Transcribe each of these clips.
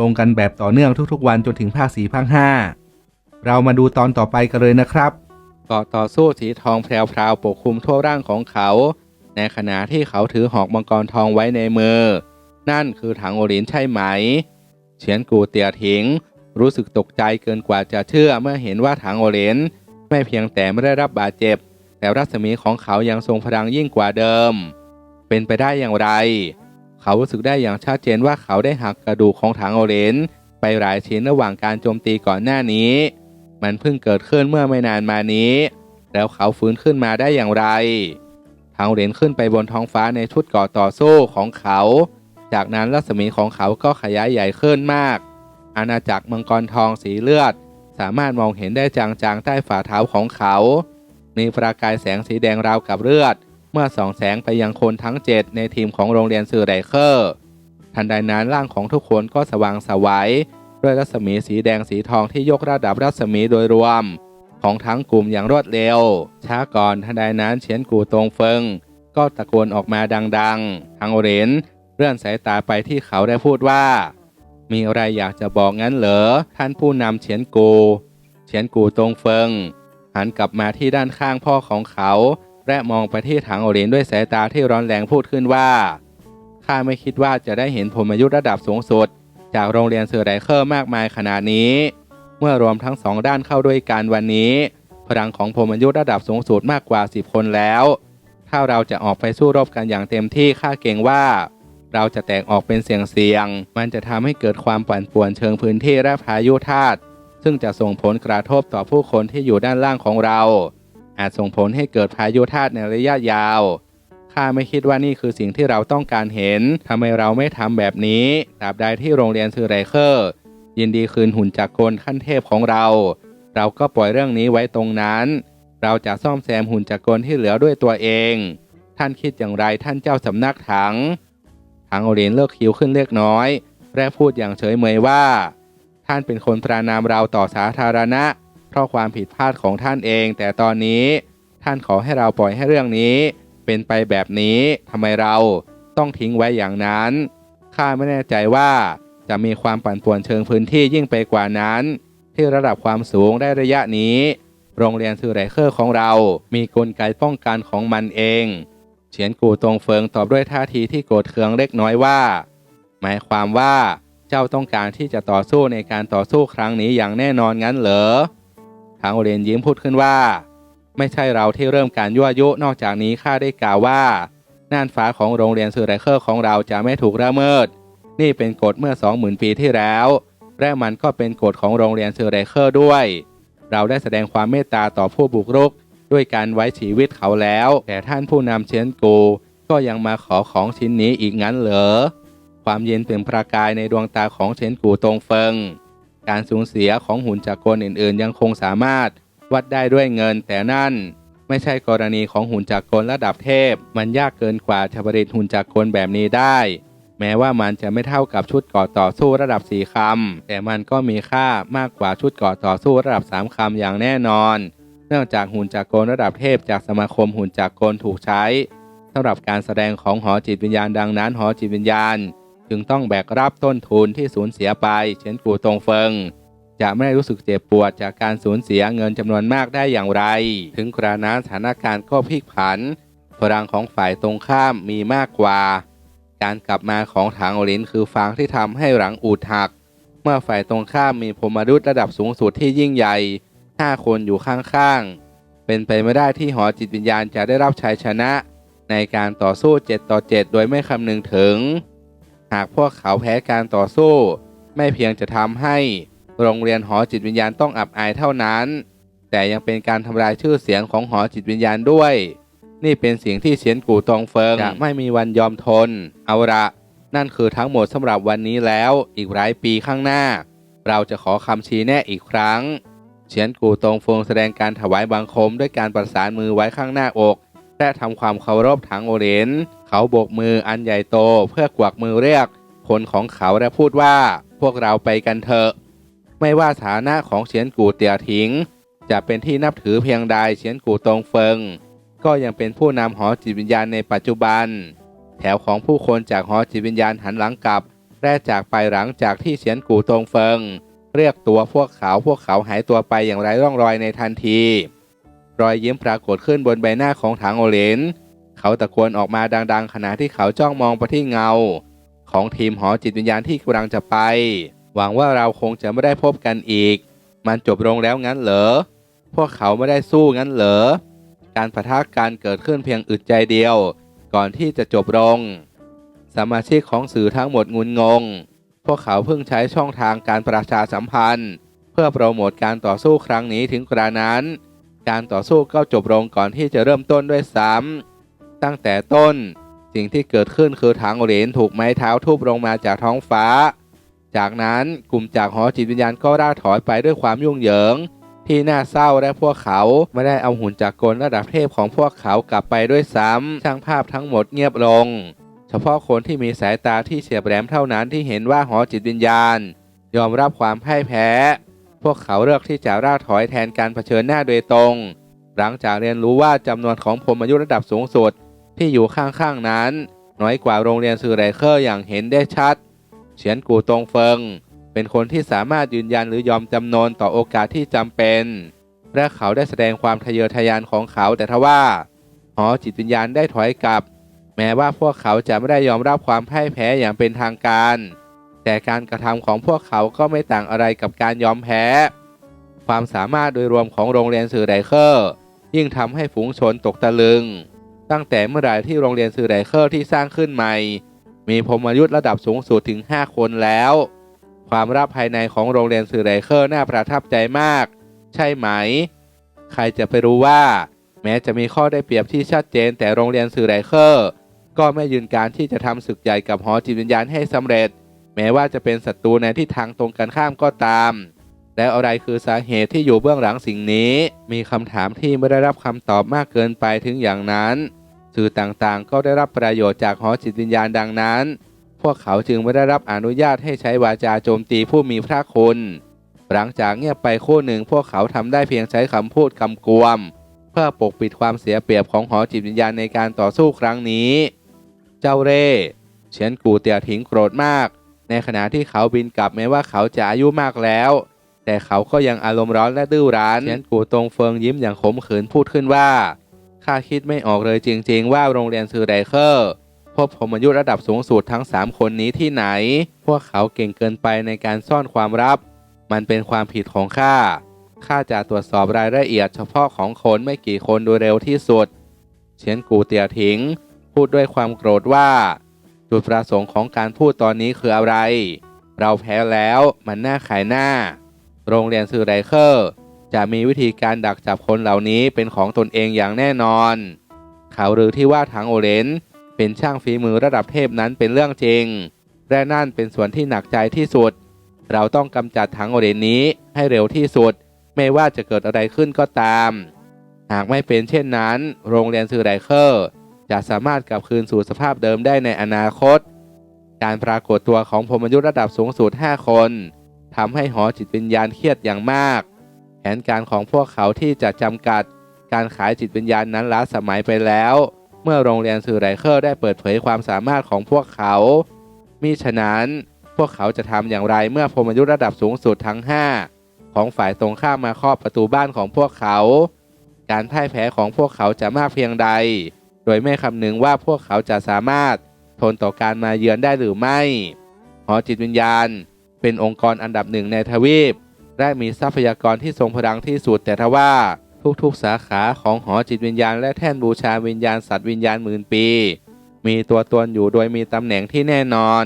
ลงกันแบบต่อเนื่องทุกๆ วันจนถึงภาคสี่ภาคห้าเรามาดูตอนต่อไปกันเลยนะครับเกาะต่อสู้สีทองแพรวๆปกคลุมทั่วร่างของเขา ในขณะที่เขาถือหอกมังกรทองไว้ในมือ นั่นคือถังโอลินใช่ไหม เฉียนกูเตียถิง รู้สึกตกใจเกินกว่าจะเชื่อเมื่อเห็นว่าถังโอลินไม่เพียงแต่ไม่ได้รับบาดเจ็บ แต่รัศมีของเขายังทรงพลังยิ่งกว่าเดิม เป็นไปได้อย่างไร เขารู้สึกได้อย่างชัดเจนว่าเขาได้หักกระดูกของถังโอเลนไปหลายชิ้นระหว่างการโจมตีก่อนหน้านี้ มันเพิ่งเกิดขึ้นเมื่อไม่นานมานี้ แล้วเขาฟื้นขึ้นมาได้อย่างไรถังโอเลนขึ้นไปบนท้องฟ้าในชุดกราะต่อสู้ของเขา จากนั้นรัศมีของเขาก็ขยายใหญ่ขึ้นมาก อาณาจักรมังกรทองสีเลือด สามารถมองเห็นได้จางๆใต้ฝ่าเท้าของเขา มีประกายแสงสีแดงราวกับเลือด เมื่อส่องแสงไปยังคนทั้งเจ็ดในทีมของโรงเรียนสื่อไรเคอร์ ทันใดนั้นร่างของทุกคนก็สว่างสวัยด้วยรัศมีสีแดงสีทองที่ยกระดับรัศมีโดยรวม ของทั้งกลุ่มอย่างรวดเร็ว ช้าก่อนทันใดนั้นเฉียนกูตรงเฟิง ก็ตะโกนออกมาดังๆทั้งโอเรนเลื่อนสายตาไปที่เขาได้พูดว่า มีอะไรอยากจะบอกงั้นเหรอท่านผู้นำเฉียนกู เฉียนกูตรงเฟิง หันกลับมาที่ด้านข้างพ่อของเขา และมองไปที่ถังโอเรนด้วยสายตาที่ร้อนแรงพูดขึ้นว่า ข้าไม่คิดว่าจะได้เห็นพลยุทธ์ระดับสูงสุด จากโรงเรียนเซอร์ไรเคอร์มากมายขนาดนี้ เมื่อรวมทั้งสองด้านเข้าด้วยกันวันนี้ พลังของพลยุทธ์ระดับสูงสุดมากกว่า 10 คนแล้ว ถ้าเราจะออกไปสู้รบกันอย่างเต็มที่ข้าเกรงว่า เราจะแตกออกเป็นเสียงเสียงๆมันจะทำให้เกิดความปั่นป่วนเชิงพื้นที่และพายุธาตุซึ่งจะส่งผลกระทบต่อผู้คนที่อยู่ด้านล่างของเรา อาจส่งผลให้เกิดพายุธาตุในระยะยาว ข้าไม่คิดว่านี่คือสิ่งที่เราต้องการเห็นทำไมเราไม่ทำแบบนี้ตราบใดที่โรงเรียนซือไรเคอร์ ยินดีคืนหุ่นจักรกลขั้นเทพของเรา เราก็ปล่อยเรื่องนี้ไว้ตรงนั้น เราจะซ่อมแซมหุ่นจักรกลที่เหลือด้วยตัวเอง ท่านคิดอย่างไรท่านเจ้าสำนักถัง ถังโอเรนเลิกคิ้วขึ้นเล็กน้อยและพูดอย่างเฉยเมยว่า ท่านเป็นคนประนามเราต่อสาธารณะ เพราะความผิดพลาดของท่านเอง แต่ตอนนี้ท่านขอให้เราปล่อยให้เรื่องนี้ เป็นไปแบบนี้ทำไมเราต้องทิ้งไว้อย่างนั้น ข้าไม่แน่ใจว่าจะมีความปั่นป่วนเชิงพื้นที่ยิ่งไปกว่านั้น ที่ระดับความสูงได้ระยะนี้ โรงเรียนซือไรเคอร์ของเรา มีกลไกป้องกันของมันเอง เฉียนกูตรงเฟิงตอบด้วยท่าทีที่โกรธเคืองเล็กน้อยว่า หมายความว่าเจ้าต้องการที่จะต่อสู้ในการต่อสู้ครั้งนี้อย่างแน่นอนงั้นเหรอ ทางโอเรนยิ้มพูดขึ้นว่า ไม่ใช่เราที่เริ่มการยั่วยุนอกจากนี้ข้าได้กล่าวว่าน่านฟ้าของโรงเรียนซือไรเคอร์ของเราจะไม่ถูกละเมิด นี่เป็นกฎเมื่อ 20,000 ปีที่แล้ว และมันก็เป็นกฎของโรงเรียนซือไรเคอร์ด้วย เราได้แสดงความเมตตาต่อผู้บุกรุก ด้วยการไว้ชีวิตเขาแล้ว แต่ท่านผู้นำเชนกู ก็ยังมาขอของชิ้นนี้อีกงั้นเหรอ ความเย็นเป็นประกายในดวงตาของเชนกูตรงเฟิง การสูญเสียของหุ่นจักรกลอื่น ๆ ยังคงสามารถวัดได้ด้วยเงินแต่นั่น ไม่ใช่กรณีของหุ่นจักรกลระดับเทพ มันยากเกินกว่าจะผลิตหุ่นจักรกลแบบนี้ได้ แม้ว่ามันจะไม่เท่ากับชุดกราะต่อสู้ระดับสี่คำแต่มันก็มีค่ามากกว่าชุดกราะต่อสู้ระดับสามคำอย่างแน่นอน เนื่องจากหุ่นจักรกลระดับเทพจากสมาคมหุ่นจักรกลถูกใช้สำหรับการแสดงของหอจิตวิญญาณดังนั้นหอจิตวิญญาณ จึงต้องแบกรับต้นทุนที่สูญเสียไป เช่นกูตรงเฟิง จะไม่ได้รู้สึกเจ็บปวดจากการสูญเสียเงินจำนวนมากได้อย่างไร ถึงกระนั้นสถานการณ์ก็พลิกผันพลังของฝ่ายตรงข้ามมีมากกว่า การกลับมาของถังลินคือฟางที่ทำให้หลังอูดหัก เมื่อฝ่ายตรงข้ามมีพมรุษระดับสูงสุดที่ยิ่งใหญ่5คนอยู่ข้างๆ เป็นไปไม่ได้ที่หอจิตวิญญาณจะได้รับชัยชนะ ในการต่อสู้ 7 ต่อ 7 โดยไม่คำนึงถึง หากพวกเขาแพ้การต่อสู้ ไม่เพียงจะทำให้โรงเรียนหอจิตวิญญาณต้องอับอายเท่านั้น แต่ยังเป็นการทำลายชื่อเสียงของหอจิตวิญญาณด้วย นี่เป็นสิ่งที่เฉียนกูตองเฟิงจะไม่มีวันยอมทน เอาละนั่นคือทั้งหมดสำหรับวันนี้แล้วอีกหลายปีข้างหน้า เราจะขอคำชี้แนะอีกครั้งเฉียนกูตงฟงแสดงการถวายบังคมด้วยการประสานมือไว้ข้างหน้าอก และทำความเคารพถังโอเหรน เขาโบกมืออันใหญ่โตเพื่อกวักมือเรียกคนของเขาและพูดว่าพวกเราไปกันเถอะ ไม่ว่าฐานะของเฉียนกูเตียถิง จะเป็นที่นับถือเพียงใดเฉียนกูตงเฟิง ก็ยังเป็นผู้นำหอจิตวิญญาณในปัจจุบัน แถวของผู้คนจากหอจิตวิญญาณหันหลังกลับและจากไปหลังจากที่เฉียนกูตงเฟิง เรียกตัวพวกเขาพวกเขาหายตัวไปอย่างไร้ร่องรอยในทันที รอยยิ้มปรากฏขึ้นบนใบหน้าของถังโอเลน เขาตะโกนออกมาดัง ๆ ขณะที่เขาจ้องมองไปที่เงา ของทีมหอจิตวิญญาณที่กำลังจะไป หวังว่าเราคงจะไม่ได้พบกันอีก มันจบลงแล้วงั้นเหรอ พวกเขาไม่ได้สู้งั้นเหรอ การปะทะกันเกิดขึ้นเพียงอึดใจเดียว ก่อนที่จะจบลง สมาชิกของสื่อทั้งหมดงุนงง พวกเขาเพิ่งใช้ช่องทางการประชาสัมพันธ์ เพื่อโปรโมทการต่อสู้ครั้งนี้ถึงกระนั้น การต่อสู้ก็จบลงก่อนที่จะเริ่มต้นด้วยซ้ำ ตั้งแต่ต้น สิ่งที่เกิดขึ้นคือถังเหรียญถูกไม้เท้าทุบลงมาจากท้องฟ้า จากนั้นกลุ่มจากหอจิตวิญญาณก็ร่าถอยไปด้วยความยุ่งเหยิง ที่น่าเศร้าและพวกเขาไม่ได้เอาหุ่นจากกลระดับเทพของพวกเขากลับไปด้วยซ้ำช่างภาพทั้งหมดเงียบลง เฉพาะคนที่มีสายตาที่เฉียบแหลมเท่านั้นที่เห็นว่าหอจิตวิญญาณ ยอมรับความพ่ายแพ้ พวกเขาเลือกที่จะร่าถอยแทนการเผชิญหน้าโดยตรงหลังจากเรียนรู้ว่าจำนวนของพรหมยุทธ์ระดับสูงสุด ที่อยู่ข้างๆนั้น น้อยกว่าโรงเรียนซือไรเคอร์อย่างเห็นได้ชัด เฉียนกูตงเฟิง เป็นคนที่สามารถยืนยันหรือยอมจำนนต่อโอกาสที่จำเป็น และเขาได้แสดงความทะเยอทะยานของเขาแต่ทว่า หอจิตวิญญาณได้ถอยกลับ แม้ว่าพวกเขาจะไม่ได้ยอมรับความพ่ายแพ้อย่างเป็นทางการ แต่การกระทำของพวกเขาก็ไม่ต่างอะไรกับการยอมแพ้ ความสามารถโดยรวมของโรงเรียนสื่อไรเคอร์ยิ่งทำให้ฝูงชนตกตะลึง ตั้งแต่เมื่อไหร่ที่โรงเรียนสื่อไรเคอร์ที่สร้างขึ้นใหม่ มีพรมยุทธ์ระดับสูงสุดถึง 5 คนแล้ว ความรับภายในของโรงเรียนสื่อไรเคอร์น่าประทับใจมาก ใช่ไหม ใครจะไปรู้ว่า แม้จะมีข้อได้เปรียบที่ชัดเจนแต่โรงเรียนสื่อไรเคอร์ก็ไม่ยืนการที่จะทำศึกใหญ่กับหอจิตวิญญาณให้สำเร็จ แม้ว่าจะเป็นศัตรูในที่ทางตรงกันข้ามก็ตาม แล้วอะไรคือสาเหตุที่อยู่เบื้องหลังสิ่งนี้ มีคำถามที่ไม่ได้รับคำตอบมากเกินไปถึงอย่างนั้น สื่อต่างๆ ก็ได้รับประโยชน์จากหอจิตวิญญาณดังนั้น พวกเขาจึงไม่ได้รับอนุญาตให้ใช้วาจาโจมตีผู้มีพระคุณ หลังจากเงียบไปคู่หนึ่งพวกเขาทำได้เพียงใช้คำพูดคำกวม เพื่อปกปิดความเสียเปรียบของหอจิตวิญญาณในการต่อสู้ครั้งนี้ เจ้าเร่เฉียนกูเตียถิงโกรธมาก ในขณะที่เขาบินกลับแม้ว่าเขาจะอายุมากแล้ว แต่เขาก็ยังอารมณ์ร้อนและดื้อรั้นเฉียนกูตรงเฟิงยิ้มอย่างขมขื่นพูดขึ้นว่า ข้าคิดไม่ออกเลยจริง ๆ ว่าโรงเรียนซือไดเคอร์พบผมอายุระดับสูงสุดทั้ง 3 คนนี้ที่ไหน พวกเขาเก่งเกินไปในการซ่อนความลับ มันเป็นความผิดของข้า ข้าจะตรวจสอบรายละเอียดเฉพาะของคนไม่กี่คนโดยเร็วที่สุดเฉียนกูเตียถิง พูดด้วยความโกรธว่า จุดประสงค์ของการพูดตอนนี้คืออะไร เราแพ้แล้วมันน่าขายหน้า โรงเรียนซือไดเคอร์ จะมีวิธีการดักจับคนเหล่านี้เป็นของตนเองอย่างแน่นอน ข่าวลือที่ว่าถังโอเรนเป็นช่างฝีมือระดับเทพนั้นเป็นเรื่องจริง และนั่นเป็นส่วนที่หนักใจที่สุด เราต้องกำจัดถังโอเรนนี้ให้เร็วที่สุด ไม่ว่าจะเกิดอะไรขึ้นก็ตาม หากไม่เป็นเช่นนั้น โรงเรียนซือไดเคอร์จะสามารถกลับคืนสู่สภาพเดิมได้ในอนาคต การปรากฏตัวของพมยุทธระดับสูงสุด 5 คนทำให้หอจิตวิญญาณเครียดอย่างมาก แผนการของพวกเขาที่จะจำกัดการขายจิตวิญญาณนั้นล้าสมัยไปแล้ว เมื่อโรงเรียนสื่อไรเคอร์ได้เปิดเผยความสามารถของพวกเขา มิฉะนั้นพวกเขาจะทำอย่างไรเมื่อพรหมยุทธระดับสูงสุดทั้ง 5 ของฝ่ายตรงข้ามมาครอบประตูบ้านของพวกเขา การพ่ายแพ้ของพวกเขาจะมากเพียงใด โดยไม่คำนึงว่าพวกเขาจะสามารถทนต่อการมาเยือนได้หรือไม่ หอจิตวิญญาณ เป็นองค์กรอันดับหนึ่งในทวีป และมีทรัพยากรที่ทรงพลังที่สุดแต่ทว่า ทุกๆสาขาของหอจิตวิญญาณ และแท่นบูชาวิญญาณสัตว์วิญญาณหมื่นปี มีตัวตนอยู่โดยมีตำแหน่งที่แน่นอน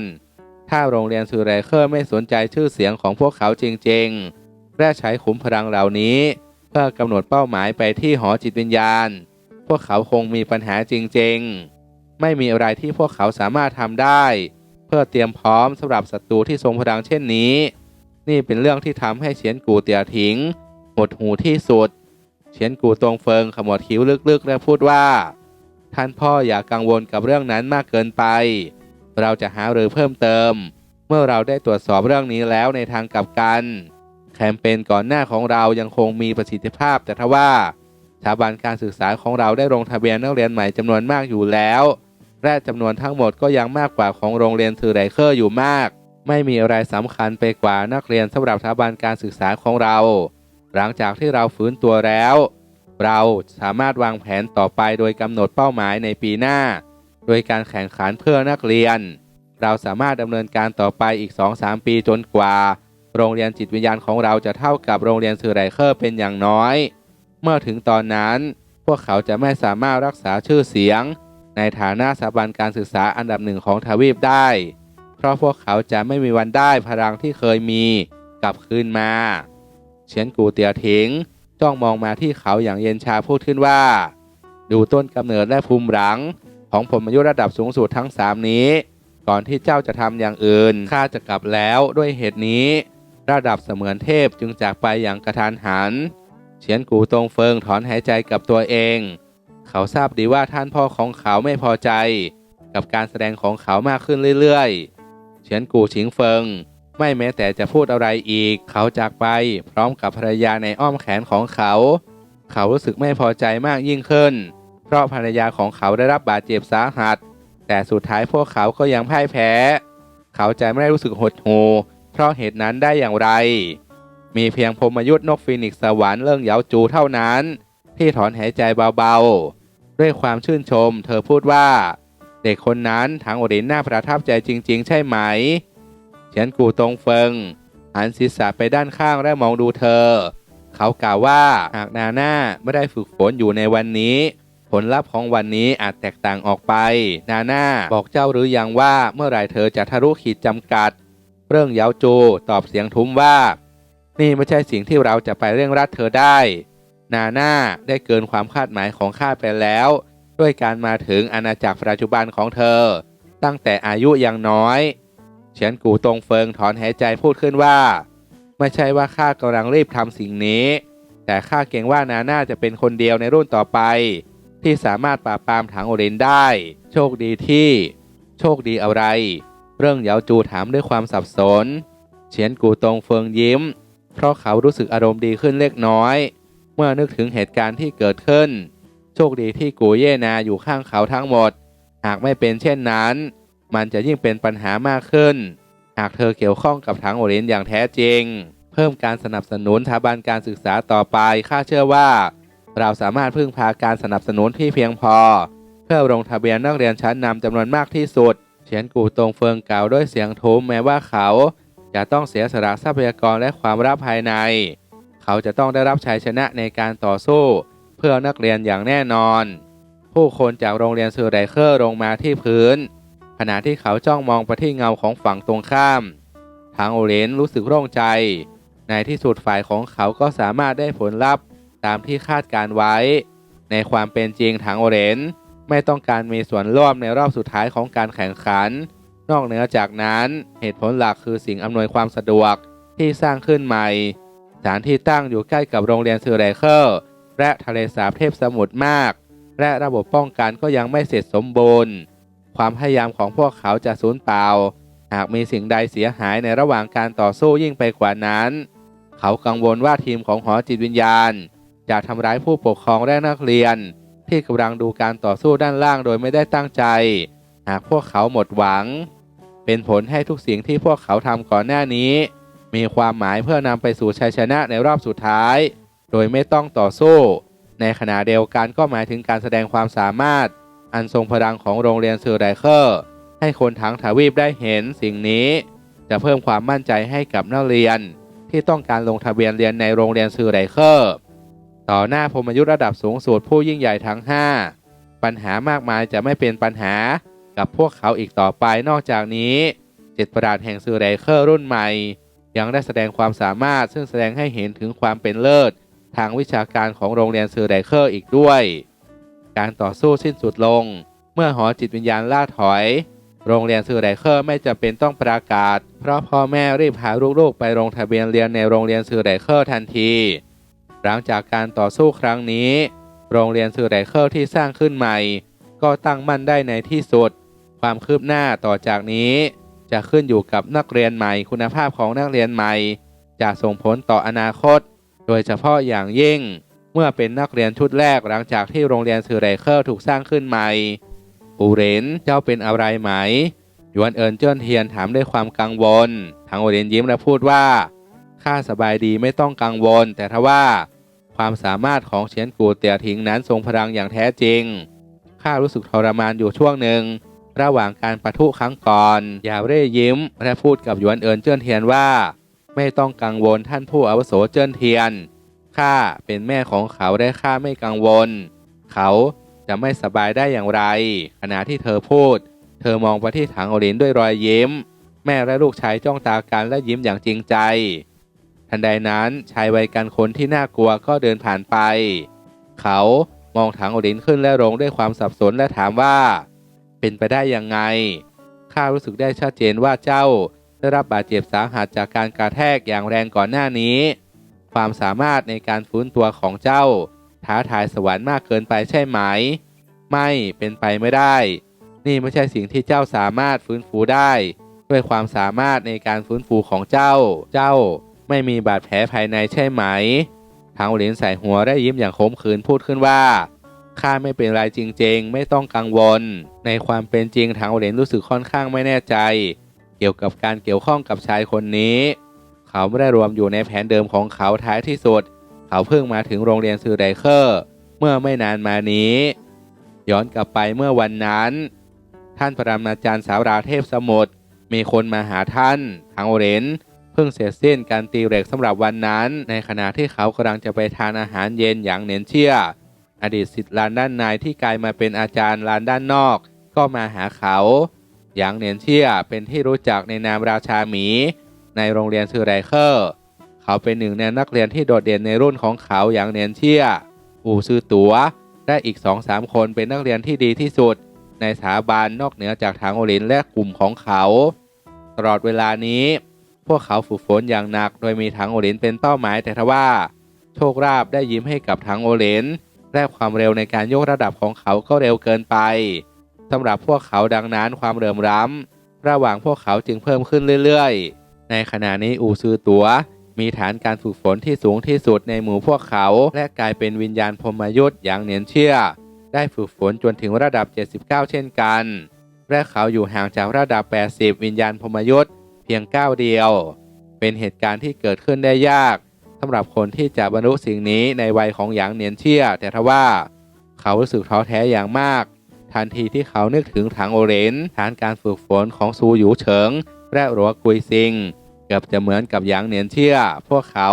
ถ้าโรงเรียนซูไรเคอร์ไม่สนใจชื่อเสียงของพวกเขาจริงๆและใช้ขุมพลังเหล่านี้ เพื่อกำหนดเป้าหมายไปที่หอจิตวิญญาณ พวกเขาคงมีปัญหาจริงๆ ไม่มีอะไรที่พวกเขาสามารถทำได้ เพื่อเตรียมพร้อมสำหรับศัตรูที่ทรงพลังเช่นนี้ นี่เป็นเรื่องที่ทำให้เฉียนกูเตียถิงหดหูที่สุด เฉียนกูตรงเฟิงขมวดคิ้วลึกๆ และพูดว่า ท่านพ่ออย่ากังวลกับเรื่องนั้นมากเกินไป เราจะหารือเพิ่มเติม เมื่อเราได้ตรวจสอบเรื่องนี้แล้วในทางกลับกัน แคมเปญก่อนหน้าของเรายังคงมีประสิทธิภาพแต่ทว่าสถาบันการศึกษาของเราได้ลงทะเบียนนักเรียนใหม่จำนวนมากอยู่แล้ว และจำนวนทั้งหมดก็ยังมากกว่าของโรงเรียนซือไรเคอร์อยู่มาก ไม่มีอะไรสำคัญไปกว่านักเรียนสำหรับสถาบันการศึกษาของเรา หลังจากที่เราฟื้นตัวแล้ว เราสามารถวางแผนต่อไปโดยกำหนดเป้าหมายในปีหน้า โดยการแข่งขันเพื่อนักเรียน เราสามารถดำเนินการต่อไปอีก 2-3 ปีจนกว่า โรงเรียนจิตวิญญาณของเราจะเท่ากับโรงเรียนซือไรเคอร์เป็นอย่างน้อย เมื่อถึงตอนนั้น พวกเขาจะไม่สามารถรักษาชื่อเสียง ในฐานะสถาบันการศึกษาอันดับหนึ่งของทวีปได้ เพราะพวกเขาจะไม่มีวันได้พลังที่เคยมีกลับคืนมาเฉียนกูเตียวถิงจ้องมองมาที่เขาอย่างเย็นชาพูดขึ้นว่า ดูต้นกำเนิดและภูมิหลัง ของผมอายุระดับสูงสุดทั้งสามนี้ ก่อนที่เจ้าจะทำอย่างอื่นข้าจะกลับแล้วด้วยเหตุนี้ ระดับเสมือนเทพจึงจากไปอย่างกระทันหันเฉียนกูตรงเฟิงถอนหายใจกับตัวเอง เขาทราบดีว่าท่านพ่อของเขาไม่พอใจ กับการแสดงของเขามากขึ้นเรื่อยๆ เฉียนกูชิงเฟิง ไม่แม้แต่จะพูดอะไรอีก เขาจากไปพร้อมกับภรรยาในอ้อมแขนของเขา เขารู้สึกไม่พอใจมากยิ่งขึ้น เพราะภรรยาของเขาได้รับบาดเจ็บสาหัส แต่สุดท้ายพวกเขาก็ยังพ่ายแพ้ เขาจะไม่ได้รู้สึกหดหู่เพราะเหตุนั้นได้อย่างไร มีเพียงพรมยุทธนกฟีนิกซ์สวรรค์เรื่องเยาจูเท่านั้น ที่ถอนหายใจเบาๆ ด้วยความชื่นชม เธอพูดว่า เด็กคนนั้นทางโอรินน่าประทับใจจริง ๆ ใช่ไหม เฉียนกูตรงเฟิงหันศีรษะไปด้านข้างและมองดูเธอ เขากล่าวว่าหากนาหน่าไม่ได้ฝึกฝนอยู่ในวันนี้ ผลลัพธ์ของวันนี้อาจแตกต่างออกไป นาหน่าบอกเจ้าหรือยังว่าเมื่อไรเธอจะทะลุขีดจำกัด เรื่องเยาจูตอบเสียงทุ้มว่า นี่ไม่ใช่สิ่งที่เราจะไปเร่งรัดเธอได้ นาหน่าได้เกินความคาดหมายของข้าไปแล้ว ด้วยการมาถึงอาณาจักรปัจจุบันของเธอ ตั้งแต่อายุยังน้อย เฉียนกูตรงเฟิงถอนหายใจพูดขึ้นว่า ไม่ใช่ว่าข้ากำลังรีบทำสิ่งนี้ แต่ข้าเกรงว่านาน่าจะเป็นคนเดียวในรุ่นต่อไป ที่สามารถปราบปรามถังโอเรนได้ โชคดีที่ โชคดีอะไร เรื่องเหยาจูถามด้วยความสับสน เฉียนกูตรงเฟิงยิ้ม เพราะเขารู้สึกอารมณ์ดีขึ้นเล็กน้อย เมื่อนึกถึงเหตุการณ์ที่เกิดขึ้น โชคดีที่กูเย่นาอยู่ข้างเขาทั้งหมด หากไม่เป็นเช่นนั้น มันจะยิ่งเป็นปัญหามากขึ้น หากเธอเกี่ยวข้องกับถังโอเรนอย่างแท้จริง เพิ่มการสนับสนุนสถาบันการศึกษาต่อไปข้าเชื่อว่า เราสามารถพึ่งพาการสนับสนุนที่เพียงพอ เพื่อลงทะเบียนนักเรียนชั้นนำจำนวนมากที่สุดเฉียนกูตรงเฟิงกล่าวด้วยเสียงทุ้มแม้ว่าเขาจะต้องเสียสละทรัพยากรและความรับภายใน เขาจะต้องได้รับชัยชนะในการต่อสู้ เพื่อนักเรียนอย่างแน่นอน ผู้คนจากโรงเรียนซือไรเคอร์ลงมาที่พื้น ขณะที่เขาจ้องมองไปที่เงาของฝั่งตรงข้าม ทางโอเรนรู้สึกโล่งใจ ในที่สุดฝ่ายของเขาก็สามารถได้ผลลัพธ์ตามที่คาดการไว้ ในความเป็นจริงทางโอเรนไม่ต้องการมีส่วนร่วมในรอบสุดท้ายของการแข่งขัน นอกเหนือจากนั้นเหตุผลหลักคือสิ่งอำนวยความสะดวกที่สร้างขึ้นใหม่ สถานที่ตั้งอยู่ใกล้กับโรงเรียนซือไรเคอร์ และทะเลสาบเทพสมุทรมาก และระบบป้องกันก็ยังไม่เสร็จสมบูรณ์ ความพยายามของพวกเขาจะสูญเปล่า หากมีสิ่งใดเสียหายในระหว่างการต่อสู้ยิ่งไปกว่านั้น เขากังวลว่าทีมของหอจิตวิญญาณ จะทำร้ายผู้ปกครองและนักเรียน ที่กำลังดูการต่อสู้ด้านล่างโดยไม่ได้ตั้งใจ หากพวกเขาหมดหวัง เป็นผลให้ทุกสิ่งที่พวกเขาทำก่อนหน้านี้ มีความหมายเพื่อนำไปสู่ชัยชนะในรอบสุดท้าย โดยไม่ต้องต่อสู้ ในขณะเดียวกันก็หมายถึงการแสดงความสามารถ อันทรงพลังของโรงเรียนซือไรเคอร์ ให้คนทั้งทวีปได้เห็นสิ่งนี้ จะเพิ่มความมั่นใจให้กับนักเรียน ที่ต้องการลงทะเบียนเรียนในโรงเรียนซือไรเคอร์ต่อหน้าพมยุทธ์ระดับสูงสุดผู้ยิ่งใหญ่ทั้ง 5 ปัญหามากมายจะไม่เป็นปัญหากับพวกเขาอีกต่อไปนอกจากนี้เจ็ดประดาษแห่งซือไรเคอร์รุ่นใหม่ ยังได้แสดงความสามารถซึ่งแสดงให้เห็นถึงความเป็นเลิศ ทางวิชาการของโรงเรียนซือไรเคอร์อีกด้วย การต่อสู้สิ้นสุดลง เมื่อหอจิตวิญญาณล่าถอย โรงเรียนซือไรเคอร์ไม่จำเป็นต้องประกาศ เพราะพ่อแม่รีบพาลูกๆ ไปลงทะเบียนเรียนในโรงเรียนซือไรเคอร์ทันที หลังจากการต่อสู้ครั้งนี้ โรงเรียนซือไรเคอร์ที่สร้างขึ้นใหม่ ก็ตั้งมั่นได้ในที่สุด ความคืบหน้าต่อจากนี้ จะขึ้นอยู่กับนักเรียนใหม่คุณภาพของนักเรียนใหม่ จะส่งผลต่ออนาคต โดยเฉพาะอย่างยิ่ง เมื่อเป็นนักเรียนชุดแรกหลังจากที่โรงเรียนซือไรเคอร์ถูกสร้างขึ้นใหม่อูเรนเจ้าเป็นอะไรไหมหยวนเอินเจิ้นเทียนถามด้วยความกังวล ทางอูเรนยิ้มและพูดว่าข้าสบายดีไม่ต้องกังวล แต่ถ้าว่า ความสามารถของเฉียนกูเตียถิงนั้นทรงพลังอย่างแท้จริงข้ารู้สึกทรมานอยู่ช่วงหนึ่ง ระหว่างการประทุครั้งก่อนอย่าเร่ยิ้ม และพูดกับหยวนเอินเจิ้นเทียนว่า ไม่ต้องกังวลท่านผู้อาวุโสเจิ้นเทียน ข้าเป็นแม่ของเขาได้ข้าไม่กังวล เขาจะไม่สบายได้อย่างไร ขณะที่เธอพูด เธอมองไปที่ถังโอลินด้วยรอยยิ้ม แม่และลูกชายจ้องตากันและยิ้มอย่างจริงใจ ทันใดนั้นชายวัยกันคนที่น่ากลัวก็เดินผ่านไป เขามองถังโอลินขึ้นและลงด้วยความสับสนและถามว่า เป็นไปได้ยังไงข้ารู้สึกได้ชัดเจนว่าเจ้า ได้รับบาดเจ็บสาหัสจากการกระแทกอย่างแรงก่อนหน้านี้ ความสามารถในการฟื้นตัวของเจ้า ท้าทายสวรรค์มากเกินไปใช่ไหม ไม่เป็นไปไม่ได้ นี่ไม่ใช่สิ่งที่เจ้าสามารถฟื้นฟูได้ ด้วยความสามารถในการฟื้นฟูของเจ้า เจ้าไม่มีบาดแผลภายในใช่ไหมทางเหรียญใส่หัวได้ยิ้มอย่างขมขื่นพูดขึ้นว่าข้าไม่เป็นไรจริงๆ ไม่ต้องกังวล ในความเป็นจริงทางเหรียญรู้สึกค่อนข้างไม่แน่ใจ เกี่ยวกับการเกี่ยวข้องกับชายคนนี้ เขาไม่ได้รวมอยู่ในแผนเดิมของเขาท้ายที่สุด เขาเพิ่งมาถึงโรงเรียนซือไดเคอร์ เมื่อไม่นานมานี้ ย้อนกลับไปเมื่อวันนั้น ท่านปรมาจารย์สาวราเทพสมุทรมีคนมาหาท่านทางโอเรนเพิ่งเสร็จสิ้นการตีเหล็กสำหรับวันนั้น ในขณะที่เขากำลังจะไปทานอาหารเย็นอย่างเน้นเชื่ออดีตศิษย์ลานด้านในที่กลายมาเป็นอาจารย์ลานด้านนอก ก็มาหาเขา อย่างเนียนเชี่ยเป็นที่รู้จักในนามราชาหมี ในโรงเรียนซือไรเคอร์ เขาเป็นหนึ่งในนักเรียนที่โดดเด่นในรุ่นของเขาอย่างเนียนเชี่ยอู่ซือตัวและอีกสองสามคนเป็นนักเรียนที่ดีที่สุด ในสถาบันนอกเหนือจากทางโอลินและกลุ่มของเขา ตลอดเวลานี้ พวกเขาฝึกฝนอย่างหนัก โดยมีทางโอลินเป็นเป้าหมายแต่ทว่า โชคราบได้ยิ้มให้กับทางโอลินและความเร็วในการยกระดับของเขาก็เร็วเกินไป สำหรับพวกเขาดังนั้นความเริ่มร้ำระหว่างพวกเขาจึงเพิ่มขึ้นเรื่อยๆ ในขณะนี้อูซือตัว มีฐานการฝึกฝนที่สูงที่สุดในหมู่พวกเขา และกลายเป็นวิญญาณพรมยุทธ์อย่างเนียนเชื่อ ได้ฝึกฝนจนถึงระดับ 79 เช่นกัน และเขาอยู่ห่างจากระดับ 80 วิญญาณพรมยุทธ์เพียงก้าวเดียว เป็นเหตุการณ์ที่เกิดขึ้นได้ยากสำหรับคนที่จะบรรลุสิ่งนี้ในวัยของหยางเนียนเชี่ยแต่ทว่า เขารู้สึกท้อแท้อย่างมาก ทันทีที่เขานึกถึงถังโอเรนฐานการฝึกฝนของซูหยูเฉิงและหรัวกุยซิงเกือบจะเหมือนกับหยางเหนียนเชี่ยพวกเขา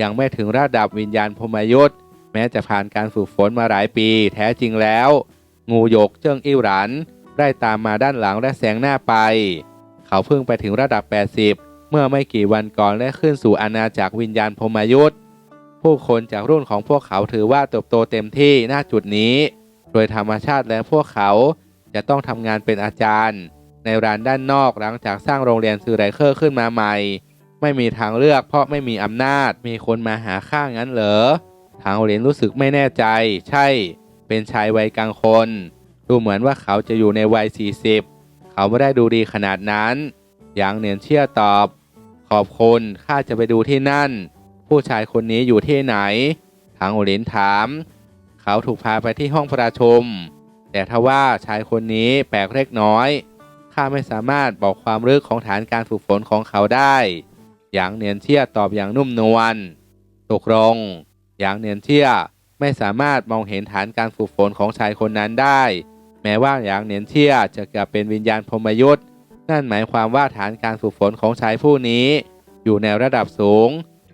ยังไม่ถึงระดับวิญญาณพรมยุทธ์แม้จะผ่านการฝึกฝนมาหลายปี แท้จริงแล้ว งูหยกเจิ้งอิหรันได้ตามมาด้านหลังและแสงหน้าไป เขาเพิ่งไปถึงระดับ 80 เมื่อไม่กี่วันก่อนและขึ้นสู่อาณาจักรวิญญาณพรมยุทธ์ผู้คนจากรุ่นของพวกเขาถือว่าเติบโตเต็มที่ณจุดนี้ โดยธรรมชาติและพวกเขาจะต้องทำงานเป็นอาจารย์ ในร้านด้านนอกหลังจากสร้างโรงเรียนซือไรเคอร์ขึ้นมาใหม่ ไม่มีทางเลือกเพราะไม่มีอำนาจมีคนมาหาข้างั้นเหรอทางเหรียญรู้สึกไม่แน่ใจ ใช่ เป็นชายวัยกลางคน ดูเหมือนว่าเขาจะอยู่ในวัย 40 เขาไม่ได้ดูดีขนาดนั้น อย่างเนียนเชื่อตอบ ขอบคุณข้าจะไปดูที่นั่น ผู้ชายคนนี้อยู่ที่ไหน ทางโอลินถาม เขาถูกพาไปที่ห้องประชุม แต่ทว่าชายคนนี้แปลกเล็กน้อย ข้าไม่สามารถบอกความลึกของฐานการฝึกฝนของเขาได้อย่างเนียนเชี่ยตอบอย่างนุ่มนวลตกลงอย่างเนียนเชี่ยไม่สามารถมองเห็นฐานการฝึกฝนของชายคนนั้นได้ แม้ว่าอย่างเนียนเชี่ยจะเกลับเป็นวิญญาณพรมยุทธ์นั่นหมายความว่าฐานการฝึกฝนของชายผู้นี้ อยู่ในระดับสูง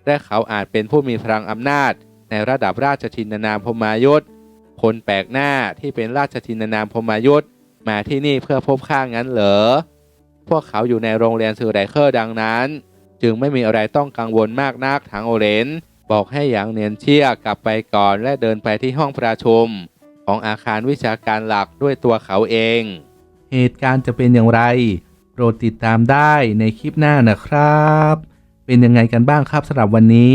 และเขาอาจเป็นผู้มีพลังอำนาจ ในระดับราชทินนามพรหมยุทธคนแปลกหน้าที่เป็นราชทินนามพรหมยุทธมาที่นี่เพื่อพบข้างั้นเหรอ พวกเขาอยู่ในโรงเรียนซือไรเคอร์ดังนั้น จึงไม่มีอะไรต้องกังวลมากนักทางโอเรนบอกให้หยางเนียนเชี่ยกลับไปก่อนและเดินไปที่ห้องประชุม ของอาคารวิชาการหลักด้วยตัวเขาเอง เหตุการณ์จะเป็นอย่างไร โปรดติดตามได้ในคลิปหน้านะครับ เป็นยังไงกันบ้างครับสำหรับวันนี้